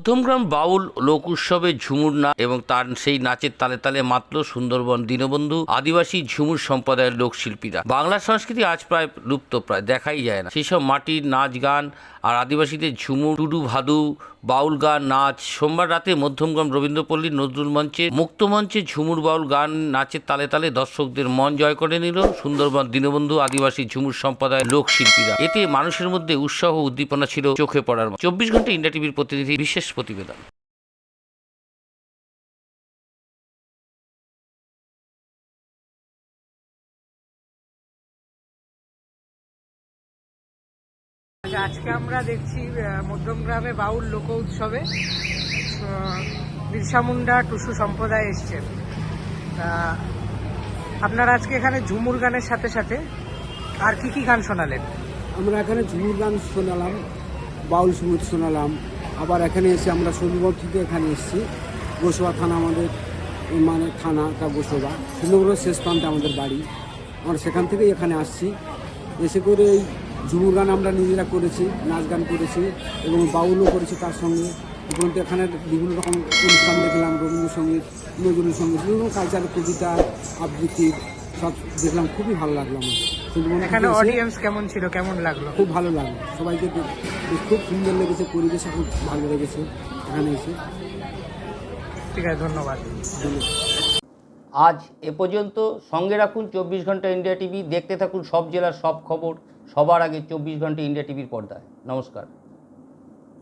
প্রথমগ্রাম বাউল লোক উৎসবে ঝুমুর নাচ এবং তার সেই নাচের তালে তালে মাতল সুন্দরবন দীনবন্ধু আদিবাসী ঝুমুর সম্প্রদায়ের লোকশিল্পীরা। বাংলা সংস্কৃতি আজ প্রায় লুপ্ত, প্রায় দেখাই যায় না। সেসব মাটির নাচ, গান আর আদিবাসীদের ঝুমুর, টুডু, ভাদু, বাউল গান, নাচ সোমবার রাতে মধ্যমগ্রাম রবীন্দ্রপল্লী নজরুল মঞ্চে মুক্ত মঞ্চে ঝুমুর, বাউল গান, নাচের তালে তালে দর্শকদের মন জয় করে নিল সুন্দরবন দীনবন্ধু আদিবাসী ঝুমুর সম্প্রদায়ের লোকশিল্পীরা। এতে মানুষের মধ্যে উৎসাহ উদ্দীপনা ছিল চোখে পড়ার চব্বিশ ঘণ্টা ইন্ডিয়া টিভির প্রতিনিধি বিশেষ প্রতিবেদন। আচ্ছা, আজকে আমরা দেখছি মধ্যমগ্রামে বাউল লোক উৎসবে আহ, বিরসা মুন্ডা টুসু সম্প্রদায় এসছেন। আপনারা আজকে এখানে ঝুমুর গানের সাথে সাথে আর কি কি গান শোনালেন? আমরা এখানে ঝুমুর গান শোনালাম বাউল সংগীত শোনালাম আবার এখানে এসে আমরা সুন্দরবন থেকে এখানে এসেছি। গোসবা থানা আমাদের মানে থানা, তা গোসবা। সুন্দরবনের শেষ প্রান্তে আমাদের বাড়ি। আমরা সেখান থেকেই এখানে আসছি। এসে করে এই ঝুমুর গান আমরা নিজেরা করেছি, নাচ গান করেছি এবং বাউলও করেছি তার সঙ্গে। উপরন্তু এখানে বিভিন্ন রকম অনুষ্ঠান দেখলাম, রবীন্দ্রসঙ্গীত, নজরুল সংগীত, বিভিন্ন কালচার কবিতা, আবৃত্তি। সব দেখলাম খুবই ভালো লাগল আমার। সুন্দরবন এখানে অডিয়েন্স কেমন ছিল কেমন লাগল? খুব ভালো লাগল। সবাইকে খুব সুন্দর লেগেছে পরিবেশ খুব ভালো লেগেছে এখানে এসে। ঠিক আছে ধন্যবাদ ধন্যবাদ। আজ এ পর্যন্ত সঙ্গে রাখুন চব্বিশ ঘণ্টা ইন্ডিয়া টিভি দেখতে থাকুন সব জেলার সব খবর সবার আগে চব্বিশ ঘণ্টা ইন্ডিয়া টিভির পর্দায়। নমস্কার।